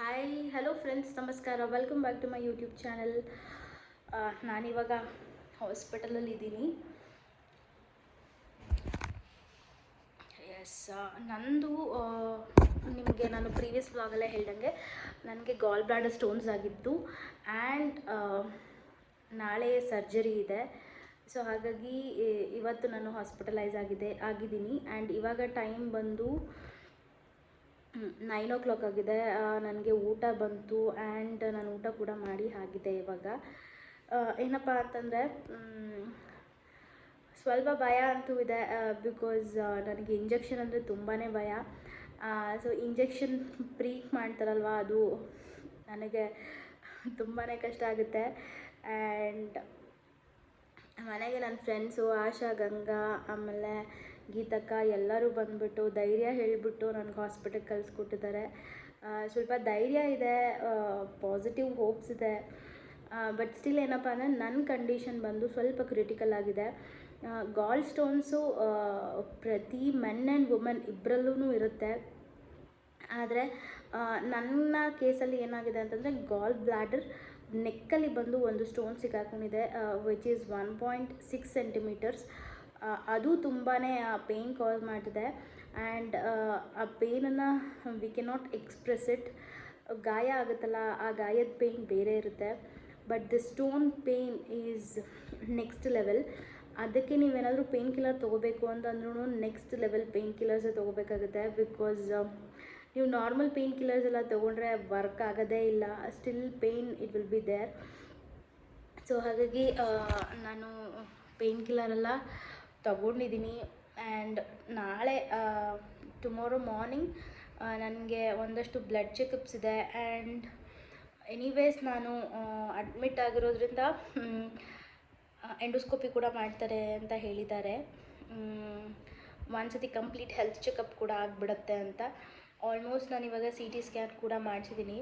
Hi hello friends ನಮಸ್ಕಾರ. Welcome back to my YouTube channel ನಾನಿವಾಗ ಹಾಸ್ಪಿಟಲಲ್ಲಿ ಇದ್ದೀನಿ. ಎಸ್ ನಂದು ನಿಮಗೆ ನಾನು ಪ್ರೀವಿಯಸ್ ವ್ಲಾಗಲ್ಲೇ ಹೇಳ್ದಂಗೆ, ನನಗೆ ಗಾಲ್ ಬ್ಲಾಡರ್ ಸ್ಟೋನ್ಸ್ ಆಗಿತ್ತು ಆ್ಯಂಡ್ ನಾಳೆ ಸರ್ಜರಿ ಇದೆ. ಸೊ ಹಾಗಾಗಿ ಇವತ್ತು ನಾನು ಹಾಸ್ಪಿಟಲೈಸ್ ಆಗಿದೆ, ಆಗಿದ್ದೀನಿ. ಆ್ಯಂಡ್ ಇವಾಗ ಟೈಮ್ ಬಂದು ನೈನ್ ಓ ಕ್ಲಾಕ್ ಆಗಿದೆ. ನನಗೆ ಊಟ ಬಂತು. ಆ್ಯಂಡ್ ನಾನು ಊಟ ಕೂಡ ಮಾಡಿ ಆಗಿದೆ ಇವಾಗ. ಏನಪ್ಪ ಅಂತಂದರೆ ಸ್ವಲ್ಪ ಭಯ ಅಂತೂ ಇದೆ ಬಿಕಾಸ್ ನನಗೆ ಇಂಜೆಕ್ಷನ್ ಅಂದರೆ ತುಂಬಾ ಭಯ. ಸೊ ಇಂಜೆಕ್ಷನ್ ಪ್ರೀಕ್ ಮಾಡ್ತಾರಲ್ವ ಅದು, ನನಗೆ ತುಂಬಾ ಕಷ್ಟ ಆಗುತ್ತೆ. ಆ್ಯಂಡ್ ಮನೆಗೆ ನನ್ನ ಫ್ರೆಂಡ್ಸು ಆಶಾ, ಗಂಗಾ, ಆಮೇಲೆ ಗೀತಕ್ಕ ಎಲ್ಲರೂ ಬಂದುಬಿಟ್ಟು ಧೈರ್ಯ ಹೇಳಿಬಿಟ್ಟು ನನಗೆ ಹಾಸ್ಪಿಟಲ್ಗೆ ಕಳಿಸ್ಕೊಟ್ಟಿದ್ದಾರೆ ಸ್ವಲ್ಪ ಧೈರ್ಯ ಇದೆ ಪಾಸಿಟಿವ್ ಹೋಪ್ಸ್ ಇದೆ. ಬಟ್ ಸ್ಟಿಲ್ ಏನಪ್ಪ ಅಂದರೆ ನನ್ನ ಕಂಡೀಷನ್ ಬಂದು ಸ್ವಲ್ಪ ಕ್ರಿಟಿಕಲ್ ಆಗಿದೆ. ಗಾಲ್ ಸ್ಟೋನ್ಸು ಪ್ರತಿ ಮೆನ್ ಆ್ಯಂಡ್ ವುಮೆನ್ ಇಬ್ಬರಲ್ಲೂ ಇರುತ್ತೆ. ಆದರೆ ನನ್ನ ಕೇಸಲ್ಲಿ ಏನಾಗಿದೆ ಅಂತಂದರೆ ಗಾಲ್ ಬ್ಲ್ಯಾಡರ್ ನೆಕ್ಕಲ್ಲಿ ಬಂದು ಒಂದು stone ಸಿಗಾಕೊಂಡಿದೆ which is one point six centimetres ಅದು ತುಂಬಾ ಪೇಯ್ನ್ ಕಾಸ್ ಮಾಡ್ತಿದೆ. ಆ್ಯಂಡ್ ಆ ಪೇನನ್ನು we can not express it ಗಾಯ ಆಗುತ್ತಲ್ಲ, ಆ ಗಾಯದ ಪೇಯ್ನ್ ಬೇರೆ ಇರುತ್ತೆ. But the stone pain is next level ಅದಕ್ಕೆ ನೀವೇನಾದರೂ ಪೇಯ್ನ್ ಕಿಲ್ಲರ್ ತೊಗೋಬೇಕು ಅಂತಂದ್ರೂ ನೆಕ್ಸ್ಟ್ ಲೆವೆಲ್ ಪೇಯ್ನ್ ಕಿಲ್ಲರ್ಸೇ ತೊಗೋಬೇಕಾಗುತ್ತೆ. ಬಿಕಾಸ್ ನೀವು ನಾರ್ಮಲ್ ಪೇಯ್ನ್ ಕಿಲ್ಲರ್ಸ್ ಎಲ್ಲ ತೊಗೊಂಡ್ರೆ ವರ್ಕ್ ಆಗೋದೇ ಇಲ್ಲ. Still pain it will be there so ಹಾಗಾಗಿ ನಾನು ಪೇಯ್ನ್ ಕಿಲ್ಲರ್ ಎಲ್ಲ ತಗೊಂಡಿದ್ದೀನಿ ಆ್ಯಂಡ್ ನಾಳೆ ಟುಮಾರೋ ಮಾರ್ನಿಂಗ್ ನನಗೆ ಒಂದಷ್ಟು ಬ್ಲಡ್ ಚೆಕಪ್ಸ್ ಇದೆ ಆ್ಯಂಡ್ ಎನಿವೇಸ್ ನಾನು ಅಡ್ಮಿಟ್ ಆಗಿರೋದ್ರಿಂದ ಎಂಡೋಸ್ಕೋಪಿ ಕೂಡ ಮಾಡ್ತಾರೆ ಅಂತ ಹೇಳಿದ್ದಾರೆ. ಒಂದ್ಸತಿ ಕಂಪ್ಲೀಟ್ ಹೆಲ್ತ್ ಚೆಕಪ್ ಕೂಡ ಆಗಿಬಿಡತ್ತೆ ಅಂತ. ಆಲ್ಮೋಸ್ಟ್ ನಾನು ಇವಾಗ ಸಿ ಟಿ ಸ್ಕ್ಯಾನ್ ಕೂಡ ಮಾಡಿಸಿದ್ದೀನಿ.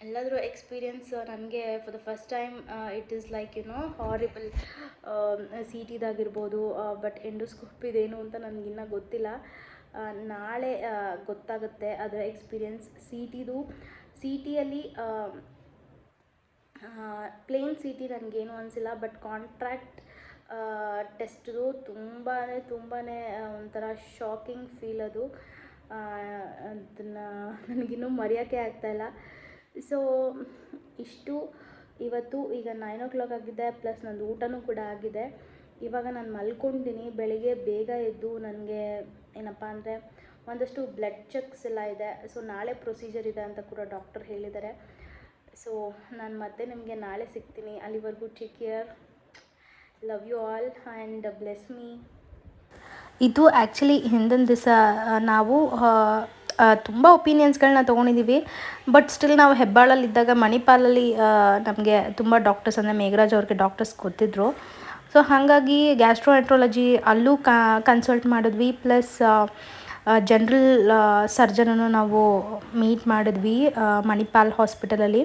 ಎಲ್ಲಾದರೂ ಎಕ್ಸ್ಪೀರಿಯನ್ಸ್ ನನಗೆ for the first time it is like you know horrible C ಟಿದಾಗಿರ್ಬೋದು but ಎಂಡೋಸ್ಕೋಪಿದೇನು ಅಂತ ನನಗಿನ್ನೂ ಗೊತ್ತಿಲ್ಲ. ನಾಳೆ ಗೊತ್ತಾಗುತ್ತೆ ಅದರ ಎಕ್ಸ್ಪೀರಿಯನ್ಸ್ ಸಿ ಟಿದು ಸಿ ಟಿಯಲ್ಲಿ ಪ್ಲೇನ್ ಸಿ ಟಿ ನನಗೇನು ಅನಿಸಿಲ್ಲ ಬಟ್ ಕಾಂಟ್ರಾಕ್ಟ್ ಟೆಸ್ಟ್ದು ತುಂಬಾ ತುಂಬಾ ಒಂಥರ ಶಾಕಿಂಗ್ ಫೀಲ್ ಅದು. ಅದನ್ನು ನನಗಿನ್ನೂ ಮರೆಯೋಕ್ಕೆ ಆಗ್ತಾಯಿಲ್ಲ ಸೊ ಇಷ್ಟು. ಇವತ್ತು ಈಗ ನೈನ್ ಓ ಕ್ಲಾಕ್ ಆಗಿದೆ ಪ್ಲಸ್ ನಂದು ಊಟನೂ ಕೂಡ ಆಗಿದೆ. ಇವಾಗ ನಾನು ಮಲ್ಕೊಂಡಿನಿ, ಬೆಳಿಗ್ಗೆ ಬೇಗ ಎದ್ದು ನನಗೆ ಏನಪ್ಪ ಅಂದರೆ ಒಂದಷ್ಟು ಬ್ಲಡ್ ಚೆಕ್ಸ್ ಎಲ್ಲ ಇದೆ. ಸೊ ನಾಳೆ ಪ್ರೊಸೀಜರ್ ಇದೆ ಅಂತ ಕೂಡ ಡಾಕ್ಟರ್ ಹೇಳಿದ್ದಾರೆ. ಸೊ ನಾನು ಮತ್ತೆ ನಿಮಗೆ ನಾಳೆ ಸಿಗ್ತೀನಿ. ಅಲ್ಲಿವರೆಗೂ take care love you all and bless me ಇದು ಆ್ಯಕ್ಚುಲಿ ಹಿಂದಿನ ದಿವಸ ನಾವು ತುಂಬ ಒಪಿನಿಯನ್ಸ್ಗಳನ್ನ ತೊಗೊಂಡಿದ್ದೀವಿ ಬಟ್ ಸ್ಟಿಲ್ ನಾವು ಹೆಬ್ಬಾಳಲ್ಲಿದ್ದಾಗ ಮಣಿಪಾಲಲ್ಲಿ ನಮಗೆ ತುಂಬ ಡಾಕ್ಟರ್ಸ್ ಅಂದರೆ ಮೇಘರಾಜ್ ಅವ್ರಿಗೆ ಡಾಕ್ಟರ್ಸ್ ಗೊತ್ತಿದ್ದರು ಸೊ ಹಾಗಾಗಿ ಗ್ಯಾಸ್ಟ್ರೋಎಂಟ್ರಾಲಜಿ ಅಲ್ಲೂ ಕನ್ಸಲ್ಟ್ ಮಾಡಿದ್ವಿ. ಪ್ಲಸ್ ಜನರಲ್ ಸರ್ಜನನ್ನು ನಾವು ಮೀಟ್ ಮಾಡಿದ್ವಿ ಮಣಿಪಾಲ್ ಹಾಸ್ಪಿಟಲಲ್ಲಿ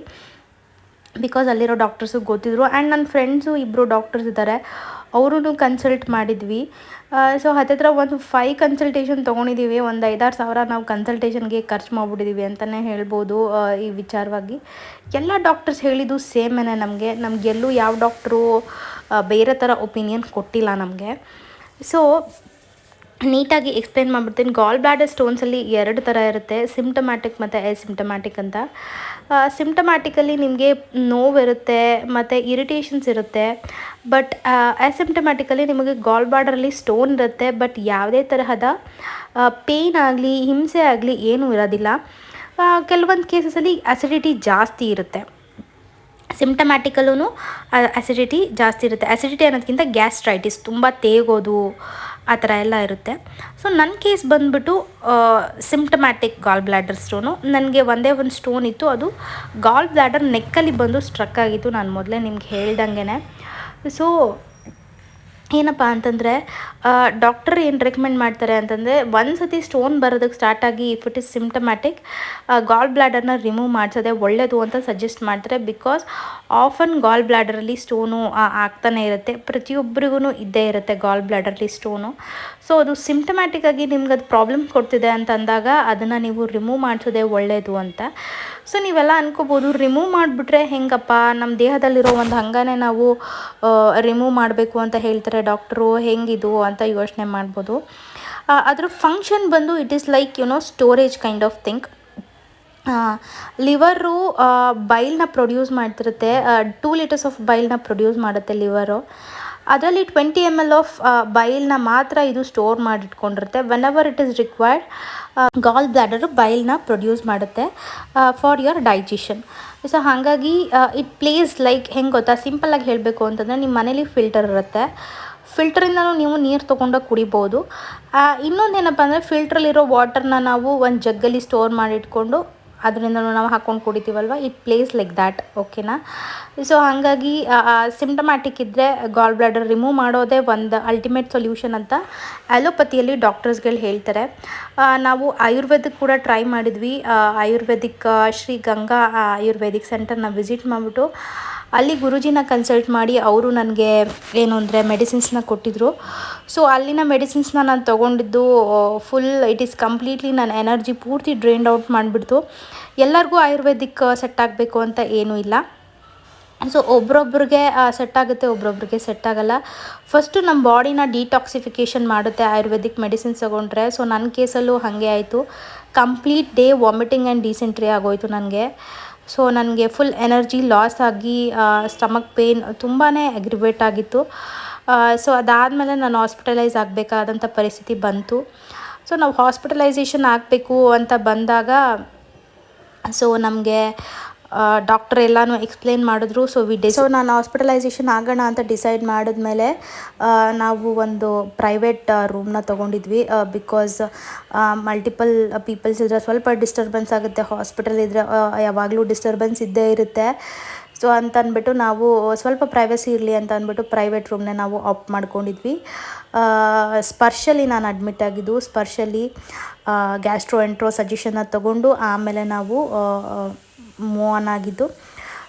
ಬಿಕಾಸ್ ಅಲ್ಲಿರೋ ಡಾಕ್ಟರ್ಸು ಗೊತ್ತಿದ್ರು. ಆ್ಯಂಡ್ ನನ್ನ ಫ್ರೆಂಡ್ಸು ಇಬ್ಬರು ಡಾಕ್ಟರ್ಸ್ ಇದ್ದಾರೆ. ಅವ್ರೂ ಕನ್ಸಲ್ಟ್ ಮಾಡಿದ್ವಿ. ಸೊ ಹತ್ತಿರ ಒಂದು ಫೈ ಕನ್ಸಲ್ಟೇಷನ್ ತೊಗೊಂಡಿದ್ದೀವಿ ಒಂದು ಐದಾರು ಸಾವಿರ ನಾವು ಕನ್ಸಲ್ಟೇಷನ್ಗೆ ಖರ್ಚು ಮಾಡಿಬಿಟ್ಟಿದ್ದೀವಿ ಅಂತಲೇ ಹೇಳ್ಬೋದು ಈ ವಿಚಾರವಾಗಿ. ಎಲ್ಲ ಡಾಕ್ಟರ್ಸ್ ಹೇಳಿದ್ದು ಸೇಮೇನೆ ನಮಗೆ. ನಮಗೆಲ್ಲೂ ಯಾವ ಡಾಕ್ಟ್ರು ಬೇರೆ ಥರ ಒಪಿನಿಯನ್ ಕೊಟ್ಟಿಲ್ಲ ನಮಗೆ. ಸೊ ನೀಟಾಗಿ ಎಕ್ಸ್ಪ್ಲೇನ್ ಮಾಡಿಬಿಡ್ತೀನಿ. ಗಾಲ್ ಬ್ಲಾಡರ್ ಸ್ಟೋನ್ಸಲ್ಲಿ ಎರಡು ಥರ ಇರುತ್ತೆ. ಸಿಮ್ಟಮ್ಯಾಟಿಕ್ ಮತ್ತು ಎಸಿಮ್ಟಮ್ಯಾಟಿಕ್ ಅಂತ. ಸಿಮ್ಟಮ್ಯಾಟಿಕಲ್ಲಿ ನಿಮಗೆ ನೋವಿರುತ್ತೆ ಮತ್ತು ಇರಿಟೇಷನ್ಸ್ ಇರುತ್ತೆ. ಬಟ್ ಅಸಿಮ್ಟಮ್ಯಾಟಿಕಲ್ಲಿ ನಿಮಗೆ ಗಾಲ್ ಬ್ಲಾಡರಲ್ಲಿ ಸ್ಟೋನ್ ಇರುತ್ತೆ. ಬಟ್ ಯಾವುದೇ ತರಹದ ಪೇಯ್ನ್ ಆಗಲಿ, ಹಿಂಸೆ ಆಗಲಿ ಏನೂ ಇರೋದಿಲ್ಲ. ಕೆಲವೊಂದು ಕೇಸಸಲ್ಲಿ ಅಸಿಡಿಟಿ ಜಾಸ್ತಿ ಇರುತ್ತೆ. ಸಿಮ್ಟಮ್ಯಾಟಿಕಲ್ಲೂ ಅಸಿಡಿಟಿ ಜಾಸ್ತಿ ಇರುತ್ತೆ. ಅಸಿಡಿಟಿ ಅನ್ನೋದಕ್ಕಿಂತ ಗ್ಯಾಸ್ಟ್ರೈಟಿಸ್ ತುಂಬ ತೇಗೋದು. ಆ ಥರ ಎಲ್ಲ ಇರುತ್ತೆ. ಸೊ ನನ್ನ ಕೇಸ್ ಬಂದುಬಿಟ್ಟು ಸಿಮ್ಟಮ್ಯಾಟಿಕ್ ಗಾಲ್ ಬ್ಲ್ಯಾಡರ್ ಸ್ಟೋನು ನನಗೆ ಒಂದೇ ಒಂದು ಸ್ಟೋನ್ ಇತ್ತು. ಅದು ಗಾಲ್ ಬ್ಲ್ಯಾಡರ್ ನೆಕ್ಕಲ್ಲಿ ಬಂದು ಸ್ಟ್ರಕ್ ಆಗಿತ್ತು. ನಾನು ಮೊದಲೇ ನಿಮ್ಗೆ ಹೇಳ್ದಂಗೆ ಸೊ ಏನಪ್ಪ ಅಂತಂದರೆ ಡಾಕ್ಟರ್ ಏನು ರೆಕಮೆಂಡ್ ಮಾಡ್ತಾರೆ ಅಂತಂದರೆ, ಒಂದು ಸತಿ ಸ್ಟೋನ್ ಬರೋದಕ್ಕೆ ಸ್ಟಾರ್ಟ್ ಆಗಿ if it is symptomatic gall ಬ್ಲ್ಯಾಡರ್ನ remove ಮಾಡಿಸೋದೆ ಒಳ್ಳೆಯದು ಅಂತ ಸಜೆಸ್ಟ್ ಮಾಡ್ತಾರೆ ಬಿಕಾಸ್ ಆಫನ್ ಗಾಲ್ ಬ್ಲ್ಯಾಡರಲ್ಲಿ ಸ್ಟೋನು ಆಗ್ತಾನೆ ಇರುತ್ತೆ. ಪ್ರತಿಯೊಬ್ಬರಿಗೂ ಇದ್ದೇ ಇರುತ್ತೆ ಗಾಲ್ ಬ್ಲ್ಯಾಡರ್ಲಿ ಸ್ಟೋನು ಸೊ ಅದು ಸಿಮ್ಟಮ್ಯಾಟಿಕ್ ಆಗಿ ನಿಮ್ಗೆ ಅದು ಪ್ರಾಬ್ಲಮ್ ಕೊಡ್ತಿದೆ ಅಂತ ಅಂದಾಗ ಅದನ್ನು ನೀವು ರಿಮೂವ್ ಮಾಡಿಸೋದೇ ಒಳ್ಳೆಯದು ಅಂತ. ಸೊ ನೀವೆಲ್ಲ ಅನ್ಕೋಬೋದು ರಿಮೂವ್ ಮಾಡಿಬಿಟ್ರೆ ಹೆಂಗಪ್ಪ? ನಮ್ಮ ದೇಹದಲ್ಲಿರೋ ಒಂದು ಹಂಗನೇ ನಾವು ರಿಮೂವ್ ಮಾಡಬೇಕು ಅಂತ ಹೇಳ್ತಾರೆ ಡಾಕ್ಟ್ರು ಹೆಂಗಿದು ಅಂತ ಯೋಚನೆ ಮಾಡ್ಬೋದು. ಅದರ ಫಂಕ್ಷನ್ ಬಂದು it is like you know storage kind of think liver ಬೈಲ್ನ produce ಮಾಡ್ತಿರುತ್ತೆ. ಟೂ ಲೀಟರ್ಸ್ ಆಫ್ ಬೈಲ್ನ ಪ್ರೊಡ್ಯೂಸ್ ಮಾಡುತ್ತೆ ಲಿವರು ಅದರಲ್ಲಿ ಟ್ವೆಂಟಿ ಎಂ ಎಲ್ ಆಫ್ ಬೈಲ್ನ ಮಾತ್ರ ಇದು store ಮಾಡಿಟ್ಕೊಂಡಿರುತ್ತೆ. Whenever it is required gall bladder ಬೈಲ್ನ produce ಮಾಡುತ್ತೆ ಫಾರ್ ಯುವರ್ ಡೈಜೆಷನ್ ಸೊ ಹಾಗಾಗಿ it place like ಹೆಂಗೆ ಗೊತ್ತಾ? ಸಿಂಪಲ್ಲಾಗಿ ಹೇಳಬೇಕು ಅಂತಂದರೆ ನಿಮ್ಮ ಮನೇಲಿ ಫಿಲ್ಟರ್ ಇರುತ್ತೆ. ಫಿಲ್ಟ್ರಿಂದನೂ ನೀವು ನೀರು ತೊಗೊಂಡೋಗಿ ಕುಡಿಬೋದು. ಇನ್ನೊಂದು ಏನಪ್ಪ ಅಂದರೆ ಫಿಲ್ಟ್ರಲ್ಲಿರೋ ವಾಟರ್ನ ನಾವು ಒಂದು ಜಗ್ಗಲ್ಲಿ ಸ್ಟೋರ್ ಮಾಡಿಟ್ಕೊಂಡು ಅದರಿಂದನೂ ನಾವು ಹಾಕ್ಕೊಂಡು ಕುಡಿತೀವಲ್ವ? ಇಟ್ ಪ್ಲೇಸ್ ಲೈಕ್ ದ್ಯಾಟ್ ಓಕೆನಾ ಸೊ ಹಾಗಾಗಿ ಸಿಮ್ಟಮ್ಯಾಟಿಕ್ ಇದ್ದರೆ ಗಾಲ್ ಬ್ಲಾಡರ್ ರಿಮೂವ್ ಮಾಡೋದೇ ಒಂದು ಅಲ್ಟಿಮೇಟ್ ಸೊಲ್ಯೂಷನ್ ಅಂತ ಅಲೋಪತಿಯಲ್ಲಿ ಡಾಕ್ಟರ್ಸ್ಗಳು ಹೇಳ್ತಾರೆ. ನಾವು ಆಯುರ್ವೇದಿಕ್ ಕೂಡ ಟ್ರೈ ಮಾಡಿದ್ವಿ. ಆಯುರ್ವೇದಿಕ್, ಶ್ರೀ ಗಂಗಾ ಆಯುರ್ವೇದಿಕ್ ಸೆಂಟರ್ನ ವಿಸಿಟ್ ಮಾಡಿಬಿಟ್ಟು ಅಲ್ಲಿ ಗುರುಜಿನ ಕನ್ಸಲ್ಟ್ ಮಾಡಿ ಅವರು ನನಗೆ ಏನು ಅಂದರೆ ಮೆಡಿಸಿನ್ಸ್ನ ಕೊಟ್ಟಿದ್ದರು ಸೊ, ಅಲ್ಲಿನ ಮೆಡಿಸಿನ್ಸ್ನ ನಾನು ತೊಗೊಂಡಿದ್ದು ಫುಲ್ ಇಟ್ ಈಸ್ ಕಂಪ್ಲೀಟ್ಲಿ ನನ್ನ ಎನರ್ಜಿ ಪೂರ್ತಿ ಡ್ರೈನ್ಡ್ ಔಟ್ ಮಾಡಿಬಿಡ್ತು. ಎಲ್ಲರಿಗೂ ಆಯುರ್ವೇದಿಕ್ ಸೆಟ್ ಆಗಬೇಕು ಅಂತ ಏನೂ ಇಲ್ಲ. ಸೊ, ಒಬ್ರೊಬ್ರಿಗೆ ಸೆಟ್ ಆಗುತ್ತೆ, ಒಬ್ರೊಬ್ರಿಗೆ ಸೆಟ್ ಆಗೋಲ್ಲ. ಫಸ್ಟು ನಮ್ಮ ಬಾಡಿನ ಡಿಟಾಕ್ಸಿಫಿಕೇಷನ್ ಮಾಡುತ್ತೆ ಆಯುರ್ವೇದಿಕ್ ಮೆಡಿಸಿನ್ಸ್ ತೊಗೊಂಡ್ರೆ. ಸೊ ನನ್ನ ಕೇಸಲ್ಲೂ ಹಾಗೆ ಆಯಿತು. Complete day vomiting and dysentery ಆಗೋಯ್ತು ನನಗೆ. ಸೊ ನನಗೆ ಫುಲ್ ಎನರ್ಜಿ ಲಾಸ್ ಆಗಿ ಸ್ಟಮಕ್ ಪೇನ್ ತುಂಬಾ ಅಗ್ರಿವೇಟ್ ಆಗಿತ್ತು. ಸೊ ಅದಾದಮೇಲೆ ನಾನು ಹಾಸ್ಪಿಟಲೈಸ್ ಆಗಬೇಕಾದಂಥ ಪರಿಸ್ಥಿತಿ ಬಂತು. ಸೊ ನಾವು ಹಾಸ್ಪಿಟಲೈಸೇಷನ್ ಆಗಬೇಕು ಅಂತ ಬಂದಾಗ ಸೊ ನಮಗೆ ಡಾಕ್ಟರ್ ಎಲ್ಲನೂ ಎಕ್ಸ್ಪ್ಲೇನ್ ಮಾಡಿದ್ರು. ಸೊ ವಿ ಡಿ ಸೊ ನಾನು ಹಾಸ್ಪಿಟಲೈಸೇಷನ್ ಆಗೋಣ ಅಂತ ಡಿಸೈಡ್ ಮಾಡಿದ್ಮೇಲೆ ನಾವು ಒಂದು ಪ್ರೈವೇಟ್ ರೂಮ್ನ ತೊಗೊಂಡಿದ್ವಿ. ಬಿಕಾಸ್ ಮಲ್ಟಿಪಲ್ ಪೀಪಲ್ಸ್ ಇದ್ದರೆ ಸ್ವಲ್ಪ ಡಿಸ್ಟರ್ಬೆನ್ಸ್ ಆಗುತ್ತೆ. ಹಾಸ್ಪಿಟಲ್ ಇದ್ದರೆ ಯಾವಾಗಲೂ ಡಿಸ್ಟರ್ಬೆನ್ಸ್ ಇದ್ದೇ ಇರುತ್ತೆ. ಸೊ ಅಂತ ಅಂದ್ಬಿಟ್ಟು ನಾವು ಸ್ವಲ್ಪ ಪ್ರೈವಸಿ ಇರಲಿ ಅಂತ ಅಂದ್ಬಿಟ್ಟು ಪ್ರೈವೇಟ್ ರೂಮ್ನೇ ನಾವು ಆಪ್ ಮಾಡ್ಕೊಂಡಿದ್ವಿ. ಸ್ಪರ್ಶಲಿ ನಾನು ಅಡ್ಮಿಟ್ ಆಗಿದ್ದು ಸ್ಪರ್ಶಲಿ ಗ್ಯಾಸ್ಟ್ರೋ ಎಂಟ್ರೋ ಸಜೆಷನ್ನ ತೊಗೊಂಡು, ಆಮೇಲೆ ನಾವು ಮೂವ್ ಆನ್ ಆಗಿದ್ದು.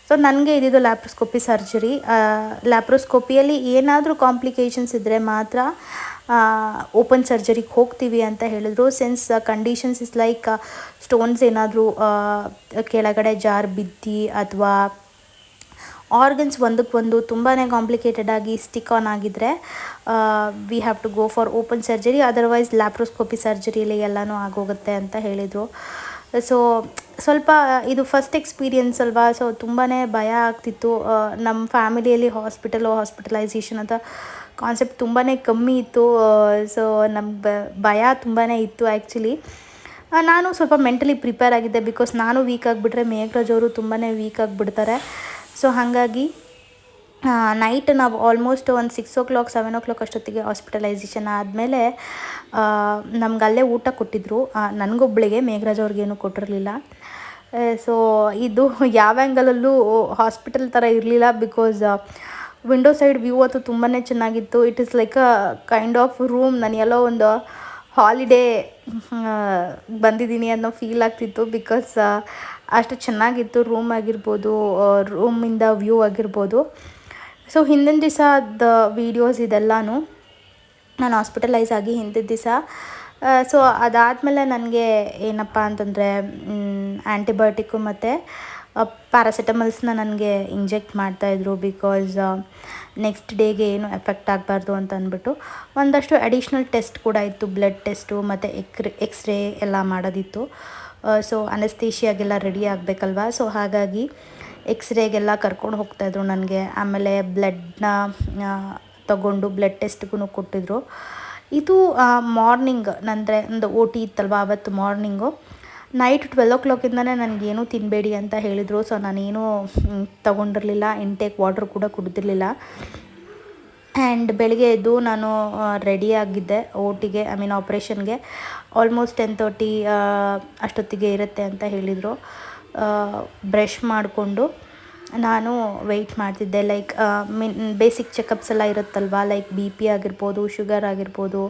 ಸೊ ನನಗೆ ಇದ್ದಿದ್ದು ಲ್ಯಾಪ್ರೋಸ್ಕೋಪಿ ಸರ್ಜರಿ ಲ್ಯಾಪ್ರೋಸ್ಕೋಪಿಯಲ್ಲಿ ಏನಾದರೂ ಕಾಂಪ್ಲಿಕೇಶನ್ಸ್ ಇದ್ದರೆ ಮಾತ್ರ ಓಪನ್ ಸರ್ಜರಿಗೆ ಹೋಗ್ತೀವಿ ಅಂತ ಹೇಳಿದ್ರು. Since conditions is like stones ಏನಾದರೂ ಕೆಳಗಡೆ ಜಾರ್ ಬಿದ್ದಿ ಅಥವಾ ಆರ್ಗನ್ಸ್ ಒಂದಕ್ಕೊಂದು ತುಂಬಾ ಕಾಂಪ್ಲಿಕೇಟೆಡ್ ಆಗಿ ಸ್ಟಿಕ್ ಆನ್ ಆಗಿದ್ದರೆ we have to go for open surgery otherwise laparoscopy ಸರ್ಜರಿಯಲ್ಲಿ ಎಲ್ಲನೂ ಆಗೋಗುತ್ತೆ ಅಂತ ಹೇಳಿದರು. ಸೊ ಸ್ವಲ್ಪ, ಇದು ಫಸ್ಟ್ ಎಕ್ಸ್ಪೀರಿಯನ್ಸ್ ಅಲ್ವಾ? ಸೊ ತುಂಬಾ ಭಯ ಆಗ್ತಿತ್ತು. ನಮ್ಮ ಫ್ಯಾಮಿಲಿಯಲ್ಲಿ ಹಾಸ್ಪಿಟಲು ಹಾಸ್ಪಿಟಲೈಸೇಷನ್ ಅಂತ ಕಾನ್ಸೆಪ್ಟ್ ತುಂಬಾ ಕಮ್ಮಿ ಇತ್ತು. ಸೊ ನಮ್ಮ ಭಯ ತುಂಬಾ ಇತ್ತು ಆ್ಯಕ್ಚುಲಿ ನಾನು ಸ್ವಲ್ಪ ಮೆಂಟಲಿ ಪ್ರಿಪೇರ್ ಆಗಿದ್ದೆ ಬಿಕಾಸ್ ನಾನು ವೀಕ್ ಆಗಿಬಿಟ್ರೆ ಮೇಘರಾಜ್ ಅವರು ತುಂಬಾ ವೀಕ್ ಆಗಿಬಿಡ್ತಾರೆ. ಸೊ ಹಾಗಾಗಿ ನೈಟ್ ನಾವು ಆಲ್ಮೋಸ್ಟ್ ಒಂದು six o'clock seven o'clock ಅಷ್ಟೊತ್ತಿಗೆ ಹಾಸ್ಪಿಟಲೈಸೇಷನ್ ಆದಮೇಲೆ ನಮ್ಗೆ ಅಲ್ಲೇ ಊಟ ಕೊಟ್ಟಿದ್ದರು ನನಗೊಬ್ಬಳಿಗೆ ಮೇಘರಾಜ್ ಅವ್ರಿಗೇನು ಕೊಟ್ಟಿರಲಿಲ್ಲ. ಸೊ ಇದು ಯಾವ ಆ್ಯಂಗಲಲ್ಲೂ ಹಾಸ್ಪಿಟಲ್ ಥರ ಇರಲಿಲ್ಲ ಬಿಕಾಸ್ ವಿಂಡೋ ಸೈಡ್ ವ್ಯೂ ಅಂತೂ ತುಂಬಾ ಚೆನ್ನಾಗಿತ್ತು. It is like a kind of room ನಾನು ಎಲ್ಲೋ ಒಂದು ಹಾಲಿಡೇ ಬಂದಿದ್ದೀನಿ ಅನ್ನೋ ಫೀಲ್ ಆಗ್ತಿತ್ತು ಬಿಕಾಸ್ ಅಷ್ಟು ಚೆನ್ನಾಗಿತ್ತು. ರೂಮ್ ಆಗಿರ್ಬೋದು ರೂಮಿಂದ ವ್ಯೂ ಆಗಿರ್ಬೋದು. ಸೊ ಹಿಂದಿನ ದಿವಸದ ವೀಡಿಯೋಸ್ ಇದೆಲ್ಲನೂ ನಾನು ಹಾಸ್ಪಿಟಲೈಸ್ ಆಗಿ ಹಿಂದಿನ ದಿವಸ ಸೊ ಅದಾದಮೇಲೆ ನನಗೆ ಏನಪ್ಪ ಅಂತಂದರೆ ಆ್ಯಂಟಿಬಯೋಟಿಕ್ಕು ಮತ್ತು ಪ್ಯಾರಾಸಿಟಮಲ್ಸ್ನ ನನಗೆ ಇಂಜೆಕ್ಟ್ ಮಾಡ್ತಾಯಿದ್ರು ಬಿಕಾಸ್ ನೆಕ್ಸ್ಟ್ ಡೇಗೆ ಏನು ಎಫೆಕ್ಟ್ ಆಗಬಾರ್ದು ಅಂತ ಅಂದ್ಬಿಟ್ಟು ಒಂದಷ್ಟು ಅಡಿಷ್ನಲ್ ಟೆಸ್ಟ್ ಕೂಡ ಇತ್ತು ಬ್ಲಡ್ ಟೆಸ್ಟು ಮತ್ತು ಎಕ್ರೆ ಎಕ್ಸ್ರೇ ಎಲ್ಲ ಮಾಡೋದಿತ್ತು. ಸೊ ಅನಸ್ತೇಷಿಯಾಗೆಲ್ಲ ರೆಡಿ ಆಗಬೇಕಲ್ವಾ? ಸೊ ಹಾಗಾಗಿ ಎಕ್ಸ್ರೇಗೆಲ್ಲ ಕರ್ಕೊಂಡು ಹೋಗ್ತಾಯಿದ್ರು ನನಗೆ. ಆಮೇಲೆ ಬ್ಲಡ್ನ ತಗೊಂಡು ಬ್ಲಡ್ ಟೆಸ್ಟ್ಗೂ ಕೊಟ್ಟಿದ್ರು. ಇದು ಮಾರ್ನಿಂಗ್ ನಂದರೆ ಒಂದು ಓ ಟಿ ಇತ್ತಲ್ವ ಅವತ್ತು ಮಾರ್ನಿಂಗು. ನೈಟ್ ಟ್ವೆಲ್ ಓ ಕ್ಲಾಕಿಂದನೇ ನನಗೇನು ತಿನ್ನಬೇಡಿ ಅಂತ ಹೇಳಿದರು. ಸೊ, ನಾನೇನು ತೊಗೊಂಡಿರಲಿಲ್ಲ. ಇಂಟೇಕ್ ವಾಟರ್ ಕೂಡ ಕುಡ್ದಿರಲಿಲ್ಲ. ಆ್ಯಂಡ್ ಬೆಳಿಗ್ಗೆ ಎದ್ದು ನಾನು ರೆಡಿ ಆಗಿದ್ದೆ ಓಟಿಗೆ ಐ ಮೀನ್ ಆಪ್ರೇಷನ್ಗೆ ಆಲ್ಮೋಸ್ಟ್ ಟೆನ್ ತರ್ಟಿ ಅಷ್ಟೊತ್ತಿಗೆ ಇರುತ್ತೆ ಅಂತ ಹೇಳಿದರು. ಬ್ರಷ್ ಮಾಡಿಕೊಂಡು ನಾನು ವೆಯ್ಟ್ ಮಾಡ್ತಿದ್ದೆ. ಲೈಕ್ ಮಿನ್ ಬೇಸಿಕ್ ಚೆಕಪ್ಸ್ ಎಲ್ಲ ಇರುತ್ತಲ್ವ? ಲೈಕ್ ಬಿ ಪಿ ಆಗಿರ್ಬೋದು ಶುಗರ್ ಆಗಿರ್ಬೋದು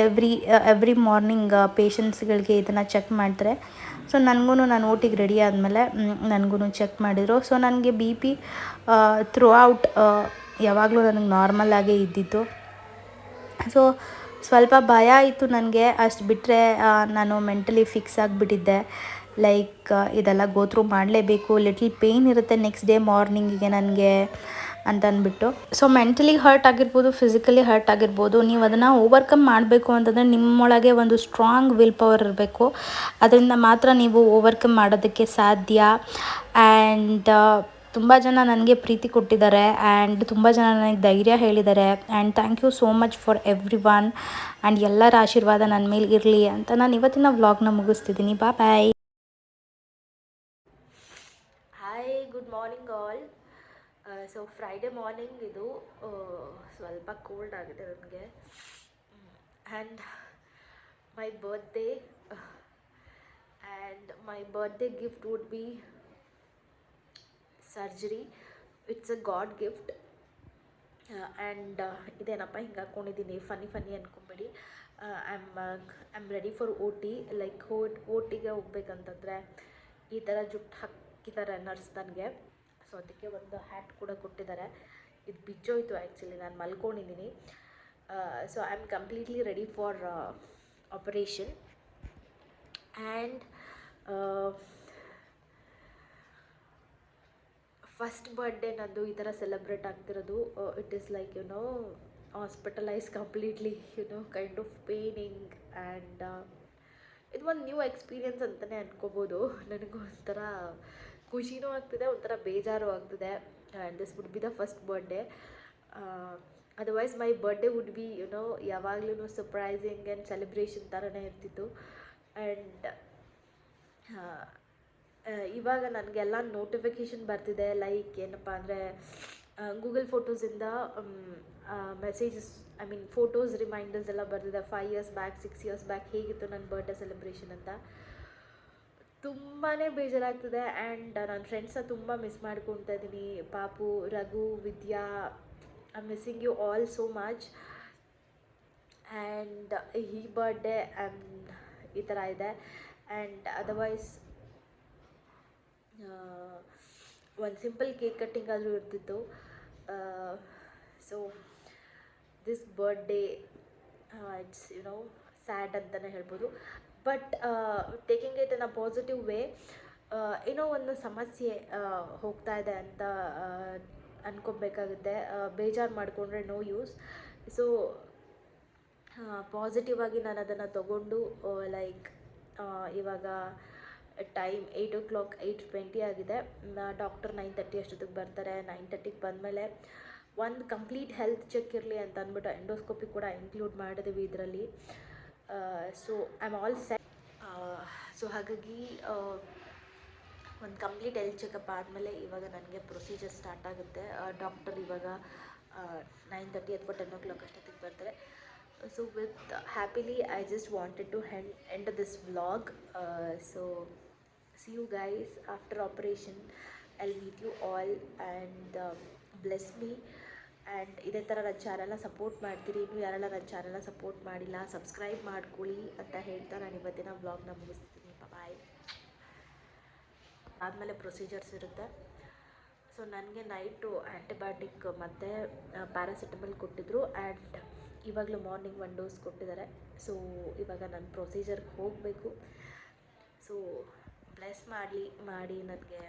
ಎವ್ರಿ ಎವ್ರಿ ಮಾರ್ನಿಂಗ್ ಪೇಷಂಟ್ಸ್ಗಳಿಗೆ ಇದನ್ನು ಚೆಕ್ ಮಾಡ್ತಾರೆ. ಸೊ ನನಗೂ ನಾನು ಓಟಿಗೆ ರೆಡಿ ಆದಮೇಲೆ ನನಗೂ ಚೆಕ್ ಮಾಡಿದರು. ಸೊ ನನಗೆ ಬಿ ಪಿ ಥ್ರೂ ಔಟ್ ಯಾವಾಗಲೂ ನನಗೆ ನಾರ್ಮಲ್ ಆಗೇ ಇದ್ದಿತ್ತು. ಸೊ ಸ್ವಲ್ಪ ಭಯ ಆಯಿತು ನನಗೆ. ಅಷ್ಟು ಬಿಟ್ಟರೆ ನಾನು ಮೆಂಟಲಿ ಫಿಕ್ಸ್ ಆಗಿಬಿಟ್ಟಿದ್ದೆ. ಲೈಕ್ ಇದೆಲ್ಲ ಗೋತ್ರೂ ಮಾಡಲೇಬೇಕು. ಲಿಟ್ಲ್ ಪೇಯ್ನ್ ಇರುತ್ತೆ ನೆಕ್ಸ್ಟ್ ಡೇ ಮಾರ್ನಿಂಗಿಗೆ ನನಗೆ ಅಂತ ಅಂದ್ಬಿಟ್ಟು. ಸೊ ಮೆಂಟಲಿ ಹರ್ಟ್ ಆಗಿರ್ಬೋದು ಫಿಸಿಕಲಿ ಹರ್ಟ್ ಆಗಿರ್ಬೋದು, ನೀವು ಅದನ್ನು ಓವರ್ಕಮ್ ಮಾಡಬೇಕು ಅಂತಂದರೆ ನಿಮ್ಮೊಳಗೆ ಒಂದು ಸ್ಟ್ರಾಂಗ್ ವಿಲ್ ಪವರ್ ಇರಬೇಕು. ಅದರಿಂದ ಮಾತ್ರ ನೀವು ಓವರ್ಕಮ್ ಮಾಡೋದಕ್ಕೆ ಸಾಧ್ಯ. ಆ್ಯಂಡ್ ತುಂಬ ಜನ ನನಗೆ ಪ್ರೀತಿ ಕೊಟ್ಟಿದ್ದಾರೆ ಆ್ಯಂಡ್ ತುಂಬ ಜನ ನನಗೆ ಧೈರ್ಯ ಹೇಳಿದ್ದಾರೆ. And thank you so much for everyone and ಎಲ್ಲರ ಆಶೀರ್ವಾದ ನನ್ನ ಮೇಲೆ ಇರಲಿ ಅಂತ ನಾನು ಇವತ್ತಿನ ವ್ಲಾಗ್ನ ಮುಗಿಸ್ತಿದ್ದೀನಿ. ಬಾ bye hi good morning all so Friday morning ಇದು ಸ್ವಲ್ಪ ಕೋಲ್ಡ್ ಆಗಿದೆ ನನಗೆ. And my birthday and my birthday gift would be surgery it's a god gift and ಇದೇನಪ್ಪ ಹಿಂಗೆ ಹಾಕ್ಕೊಂಡಿದ್ದೀನಿ funny funny ಅಂದ್ಕೊಂಬೇಡಿ I'm I'm I am ready for O T like vote ಓ ಟಿಗೆ ಹೋಗ್ಬೇಕಂತಂದರೆ ಈ ಥರ ಜುಟ್ಟು ಹಾಕಿದ್ದಾರೆ ನರ್ಸ್ ನನಗೆ. ಸೊ ಅದಕ್ಕೆ ಒಂದು ಹ್ಯಾಟ್ ಕೂಡ ಕೊಟ್ಟಿದ್ದಾರೆ. ಇದು ಬಿಚ್ಚೋಯ್ತು ಆ್ಯಕ್ಚುಲಿ ನಾನು ಮಲ್ಕೊಂಡಿದ್ದೀನಿ. So I am completely ready for operation and first birthday ನಂದು ಈ ಥರ ಸೆಲೆಬ್ರೇಟ್ ಆಗ್ತಿರೋದು. It is like you know hospitalise completely you know kind of paining and ಇದು ಒಂದು ನ್ಯೂ ಎಕ್ಸ್ಪೀರಿಯನ್ಸ್ ಅಂತಲೇ ಅನ್ಕೋಬೋದು. ನನಗೂ ಒಂಥರ ಖುಷಿನೂ ಆಗ್ತಿದೆ, ಒಂಥರ ಬೇಜಾರು ಆಗ್ತಿದೆ. And this would be the first birthday otherwise my birthday would be you know ಯಾವಾಗಲೂ ಸರ್ಪ್ರೈಸಿಂಗ್ ಆ್ಯಂಡ್ ಸೆಲೆಬ್ರೇಷನ್ ಥರನೇ ಇರ್ತಿತ್ತು. ಆ್ಯಂಡ್ ಇವಾಗ ನನಗೆಲ್ಲ ನೋಟಿಫಿಕೇಷನ್ ಬರ್ತಿದೆ ಲೈಕ್ ಏನಪ್ಪ ಅಂದರೆ Google ಫೋಟೋಸಿಂದ messages I mean photos reminders ಎಲ್ಲ ಬರ್ತಿದೆ. Five years back six years back ಹೇಗಿತ್ತು ನನ್ನ ಬರ್ಡೇ ಸೆಲೆಬ್ರೇಷನ್ ಅಂತ. ತುಂಬಾ ಬೇಜಾರಾಗ್ತಿದೆ ಆ್ಯಂಡ್ ನನ್ನ ಫ್ರೆಂಡ್ಸನ್ನ ತುಂಬ ಮಿಸ್ ಮಾಡ್ಕೊತಾ ಇದ್ದೀನಿ. Papu, Raghu, Vidya I missing you all so much and ಈ ಬರ್ಡೇ ಈ ಥರ ಇದೆ. ಆ್ಯಂಡ್ ಅದರ್ವೈಸ್ ಒಂದು ಸಿಂಪಲ್ ಕೇಕ್ ಕಟ್ಟಿಂಗ್ ಆದರೂ ಇರ್ತಿತ್ತು. So this birthday it's you know sad ಅಂತಲೇ ಹೇಳ್ಬೋದು. But taking it in a positive way ಏನೋ ಒಂದು ಸಮಸ್ಯೆ ಹೋಗ್ತಾ ಇದೆ ಅಂತ ಅನ್ಕೋಬೇಕಾಗುತ್ತೆ. ಬೇಜಾರು ಮಾಡಿಕೊಂಡ್ರೆ ನೋ ಯೂಸ್ ಸೊ ಪಾಸಿಟಿವ್ ಆಗಿ ನಾನು ಅದನ್ನು ತಗೊಂಡು ಲೈಕ್ ಇವಾಗ time eight o'clock eight twenty ಆಗಿದೆ ಡಾಕ್ಟರ್ ನೈನ್ ತರ್ಟಿ ಅಷ್ಟೊತ್ತಿಗೆ ಬರ್ತಾರೆ. ನೈನ್ ತರ್ಟಿಗೆ ಬಂದಮೇಲೆ ಒಂದು ಕಂಪ್ಲೀಟ್ ಹೆಲ್ತ್ ಚೆಕ್ ಇರಲಿ ಅಂತ ಅಂದ್ಬಿಟ್ಟು ಎಂಡೋಸ್ಕೋಪಿ ಕೂಡ ಇನ್ಕ್ಲೂಡ್ ಮಾಡಿದ್ದೀವಿ ಇದರಲ್ಲಿ. So I am all set so ಹಾಗಾಗಿ ಒಂದು ಕಂಪ್ಲೀಟ್ ಎಲ್ ಚೆಕಪ್ ಆದಮೇಲೆ ಇವಾಗ ನನಗೆ ಪ್ರೊಸೀಜರ್ ಸ್ಟಾರ್ಟ್ ಆಗುತ್ತೆ. ಡಾಕ್ಟರ್ ಇವಾಗ ನೈನ್ ತರ್ಟಿ ಅಥವಾ ಟೆನ್ ಓ ಕ್ಲಾಕ್ ಅಷ್ಟೊತ್ತಿಗೆ ಬರ್ತಾರೆ. So with happily I just wanted to end end this vlog so see you guys after operation I meet you all and bless me and ಇದೇ ಥರ ನನ್ನ ಚಾನಲ್ನ support ಮಾಡ್ತೀರಿ. ಇನ್ನೂ ಯಾರೆಲ್ಲ ನನ್ನ ಚಾನಲ್ನ ಸಪೋರ್ಟ್ ಮಾಡಿಲ್ಲ ಸಬ್ಸ್ಕ್ರೈಬ್ ಮಾಡ್ಕೊಳ್ಳಿ ಅಂತ ಹೇಳ್ತಾ ನಾನು ಇವತ್ತಿನ ವ್ಲಾಗ್ನ ಮುಗಿಸ್ತೀನಿ. ಬಾಯ್ ಆದಮೇಲೆ ಪ್ರೊಸೀಜರ್ಸ್ ಇರುತ್ತೆ. ಸೊ ನನಗೆ ನೈಟು ಆ್ಯಂಟಿಬಯೋಟಿಕ್ ಮತ್ತು ಪ್ಯಾರಾಸಿಟಮಲ್ ಕೊಟ್ಟಿದ್ದರು ಆ್ಯಂಡ್ ಇವಾಗಲೂ ಮಾರ್ನಿಂಗ್ ಒನ್ ಡೋಸ್ ಕೊಟ್ಟಿದ್ದಾರೆ. ಸೊ ಇವಾಗ ನಾನು ಪ್ರೊಸೀಜರ್ಗೆ ಹೋಗಬೇಕು. ಸೊ ಬ್ಲೆಸ್ ಮಾಡಲಿ, ಮಾಡಿ ನನಗೆ